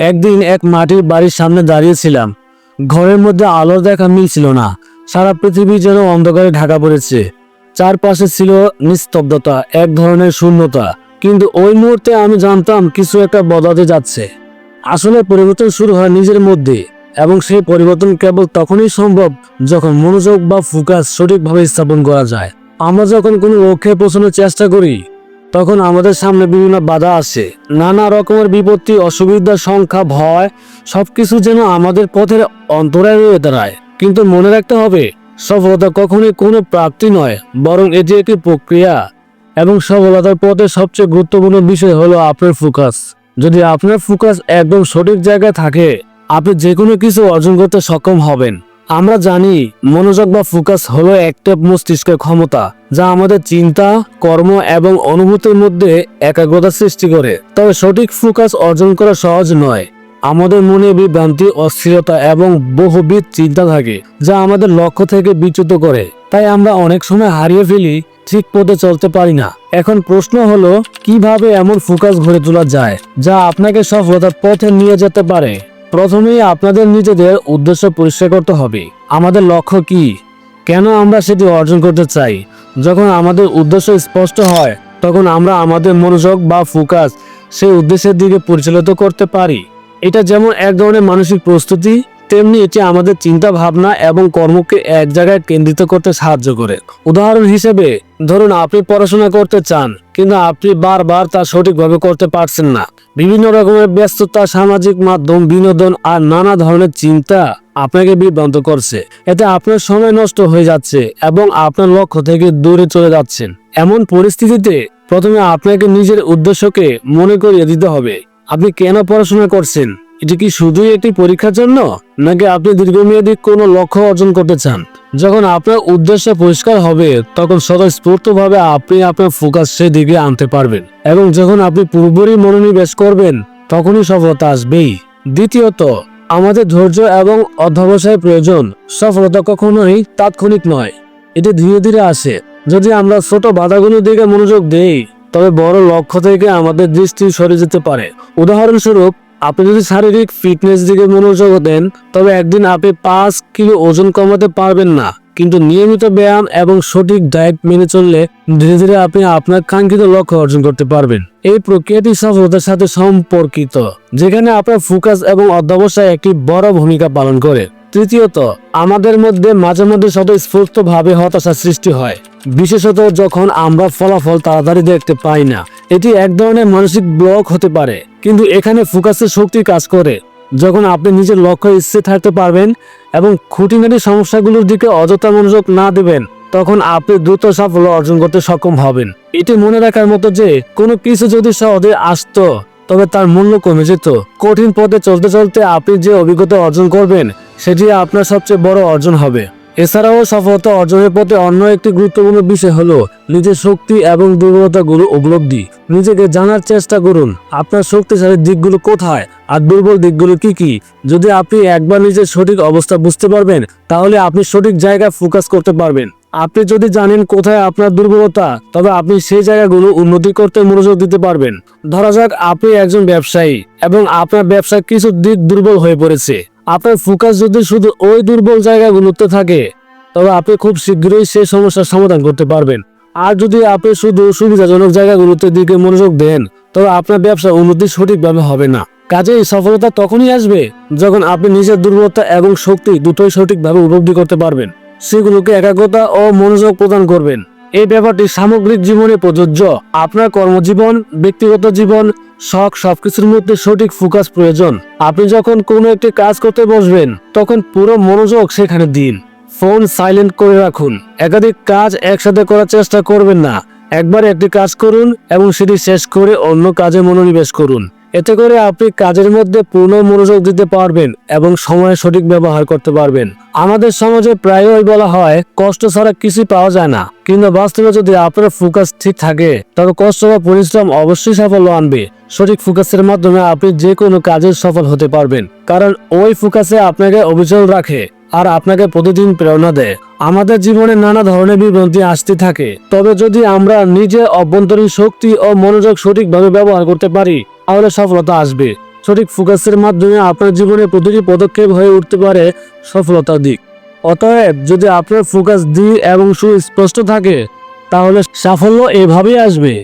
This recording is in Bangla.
একদিন এক মাটির বাড়ির সামনে দাঁড়িয়েছিলাম। ঘরের মধ্যে আলোর দেখা মিলছিল না। সারা পৃথিবী যেন অন্ধকারে ঢাকা পড়েছে। চারপাশে ছিল নিস্তব্ধতা, এক ধরনের শূন্যতা। কিন্তু ওই মুহূর্তে আমি জানতাম কিছু একটা বদলাতে যাচ্ছে। আসলে পরিবর্তন শুরু হয় নিজের মধ্যে এবং সেই পরিবর্তন কেবল তখনই সম্ভব যখন মনোযোগ বা ফোকাস সঠিকভাবে স্থাপন করা যায়। আমরা যখন কোনো লক্ষ্যে পৌঁছানোর চেষ্টা করি তখন আমাদের সামনে বিভিন্ন বাধা আসে নানা রকমের বিপত্তি অসুবিধার সংখ্যা, ভয়, সবকিছু যেন আমাদের পথের অন্তরায় রয়ে দাঁড়ায়। কিন্তু মনে রাখতে হবে, সফলতা কখনোই কোনো প্রাপ্তি নয়, বরং এটি একটি প্রক্রিয়া। এবং সফলতার পথে সবচেয়ে গুরুত্বপূর্ণ বিষয় হলো আপনার ফোকাস। যদি আপনার ফোকাস একদম সঠিক জায়গায় থাকে, আপনি যে কোনো কিছু অর্জন করতে সক্ষম হবেন। আমরা জানি মনোযোগ বা ফোকাস হলো একটা মস্তিষ্কের ক্ষমতা, যা আমাদের চিন্তা, কর্ম এবং অনুভূতির মধ্যে একাগ্রতা সৃষ্টি করে। তবে সঠিক ফোকাস অর্জন করা সহজ নয়। আমাদের মনে বিভ্রান্তি, অস্থিরতা এবং বহুবিধ চিন্তা থাকে, যা আমাদের লক্ষ্য থেকে বিচ্যুত করে। তাই আমরা অনেক সময় হারিয়ে ফেলি, ঠিক পথে চলতে পারি না। এখন প্রশ্ন হলো, কীভাবে এমন ফোকাস গড়ে তোলা যায়, যা আপনাকে সফলতার পথে নিয়ে যেতে পারে? প্রথমেই আপনাদের নিজেদের উদ্দেশ্য পরিষ্কার করতে হবে। আমাদের লক্ষ্য কি? কেন আমরা সেটি অর্জন করতে চাই? যখন আমাদের উদ্দেশ্য স্পষ্ট হয়, তখন আমরা আমাদের মনোযোগ বা ফোকাস সেই উদ্দেশ্যের দিকে পরিচালিত করতে পারি। এটা যেমন এক ধরনের মানসিক প্রস্তুতি, তেমনি এটি আমাদের চিন্তা ভাবনা এবং কর্মকে এক জায়গায় কেন্দ্রিত করতে সাহায্য করে। উদাহরণ হিসেবে, ধরুন আপনি পড়াশোনা করতে চান। কিন্তু আপনি বারবার তা সঠিকভাবে করতে পারছেন না। বিভিন্ন রকমের ব্যস্ততা, সামাজিক মাধ্যম, বিনোদন আর নানা ধরনের চিন্তা আপনাকে বিভ্রান্ত করছে। এতে আপনার সময় নষ্ট হয়ে যাচ্ছে এবং আপনার লক্ষ্য থেকে দূরে চলে যাচ্ছেন। এমন পরিস্থিতিতে প্রথমে আপনাকে নিজের উদ্দেশ্যকে মনে করিয়ে দিতে হবে। আপনি কেন পড়াশোনা করছেন? এটি কি শুধুই একটি পরীক্ষার জন্য? নাকি আপনি দীর্ঘমেয়াদী কোনো লক্ষ্য অর্জন করতে চান? যখন আপনার উদ্দেশ্য পরিষ্কার হবে, তখন স্বতঃস্ফূর্তভাবে আপনি আপনার ফোকাস সেদিকে আনতে পারবেন এবং যখন আপনি পুরোপুরি মনোনিবেশ করবেন, তখনই সফলতা আসবেই। দ্বিতীয়ত, আমাদের ধৈর্য এবং অধ্যবসায় প্রয়োজন। সফলতা কখনোই তাৎক্ষণিক নয়। এটি ধীরে ধীরে আসে। যদি আমরা ছোট বাধাগুলোর দিকে মনোযোগ দেই, তবে বড় লক্ষ্য থেকে আমাদের দৃষ্টি সরে যেতে পারে। উদাহরণস্বরূপ আপনি যদি শারীরিক ফিটনেস দিকে মনোযোগ দেন, তবে একদিন আপনি পাঁচ কিলো ওজন কমাতে পারবেন না। কিন্তু নিয়মিত ব্যায়াম এবং সঠিক ডায়েট মেনে চললে ধীরে ধীরে আপনি আপনার কাঙ্ক্ষিত লক্ষ্য অর্জন করতে পারবেন। এই প্রক্রিয়াটি সফলতার সাথে সম্পর্কিত, যেখানে আপনার ফোকাস এবং অধ্যবসায় একটি বড় ভূমিকা পালন করে। তৃতীয়ত, আমাদের মধ্যে মাঝে মধ্যে স্বতঃস্ফূর্ত ভাবে হতাশা সৃষ্টি হয়। বিশেষত যখন আমরা ফলাফল তাড়াতাড়ি দেখতে পাই না এটি এক ধরনের মানসিক ব্লক হতে পারে, কিন্তু এখানে ফোকাসের শক্তি কাজ করে। যখন আপনি নিজের লক্ষ্য স্থির থাকতে পারবেন এবং খুঁটিনাটি সমস্যাগুলোর দিকে অযথা মনোযোগ না দেবেন, তখন আপনি দ্রুত সাফল্য অর্জন করতে সক্ষম হবেন। এটি মনে রাখার মতো যে, কোনো কিছু যদি সহজে আসতো, তবে তার মূল্য কমে যেত। কঠিন পথে চলতে চলতে আপনি যে অভিজ্ঞতা অর্জন করবেন, সেটি আপনার সবচেয়ে বড় অর্জন হবে। এছাড়াও সফলতা অর্জনের পথে অন্য একটি গুরুত্বপূর্ণ বিষয় হলো নিজের শক্তি এবং দুর্বলতাগুলো উপলব্ধি। নিজেকে জানার চেষ্টা করুন, আপনার শক্তিশালী দিকগুলো কোথায় আর দুর্বল দিকগুলো কি কি? যদি আপনি একবার নিজের সঠিক অবস্থা বুঝতে পারবেন, তাহলে আপনি সঠিক জায়গায় ফোকাস করতে পারবেন। আপনি যদি জানেন কোথায় আপনার দুর্বলতা, তবে আপনি সেই জায়গাগুলো উন্নতি করতে মনোযোগ দিতে পারবেন। ধরা যাক আপনি একজন ব্যবসায়ী এবং আপনার ব্যবসার কিছু দিক দুর্বল হয়ে পড়েছে। আপনার ফোকাস যদি শুধু ওই দুর্বল জায়গাগুলোতে থাকে, তবে আপনি খুব শীঘ্রই সেই সমস্যার সমাধান করতে পারবেন। আর যদি আপনি শুধু সুবিধাজনক জায়গাগুলোতে দিকে মনোযোগ দেন, তবে আপনার ব্যবসা উন্নতি সঠিকভাবে হবে না। কাজেই সফলতা তখনই আসবে যখন আপনি নিজের দুর্বলতা এবং শক্তি দুটোই সঠিকভাবে উপলব্ধি করতে পারবেন। সেগুলোকে একাগ্রতা ও মনোযোগ প্রদান করবেন। এই ব্যাপারটি সামগ্রিক জীবনে প্রযোজ্য। আপনার কর্মজীবন, ব্যক্তিগত জীবন, শখ সবকিছুর মধ্যে সঠিক ফোকাস প্রয়োজন। আপনি যখন কোনো একটি কাজ করতে বসবেন, তখন পুরো মনোযোগ সেখানে দিন। ফোন সাইলেন্ট করে রাখুন। একাধিক কাজ একসাথে করার চেষ্টা করবেন না। একবার একটি কাজ করুন এবং সেটি শেষ করে অন্য কাজে মনোনিবেশ করুন। এতে করে আপনি কাজের মধ্যে পূর্ণ মনোযোগ দিতে পারবেন এবং সময় সঠিক ব্যবহার করতে পারবেন। আমাদের সমাজে প্রায়ই বলা হয়, কষ্ট ছাড়া কিছুই পাওয়া যায় না। কিন্তু বাস্তবে যদি আপনার ফোকাস ঠিক থাকে তবে কষ্ট বা পরিশ্রম অবশ্যই সাফল্য আনবে। সঠিক ফোকাসের মাধ্যমে আপনি যে কোনো কাজে সফল হতে পারবেন। কারণ ওই ফোকাসে আপনাকে অবিচল রাখে আর আপনাকে প্রতিদিন প্রেরণা দেয়। আমাদের জীবনে নানা ধরনের বিভ্রান্তি আসতে থাকে। তবে যদি আমরা নিজের অভ্যন্তরীণ শক্তি ও মনোযোগ সঠিকভাবে ব্যবহার করতে পারি তাহলে সফলতা আসবে। সঠিক ফোকাসের মাধ্যমে আপনার জীবনে প্রতিটি পদক্ষেপ হয়ে উঠতে পারে সফলতার দিক। অতএব যদি আপনার ফোকাস দৃঢ় এবং সুস্পষ্ট থাকে, তাহলে সাফল্য এভাবেই আসবে।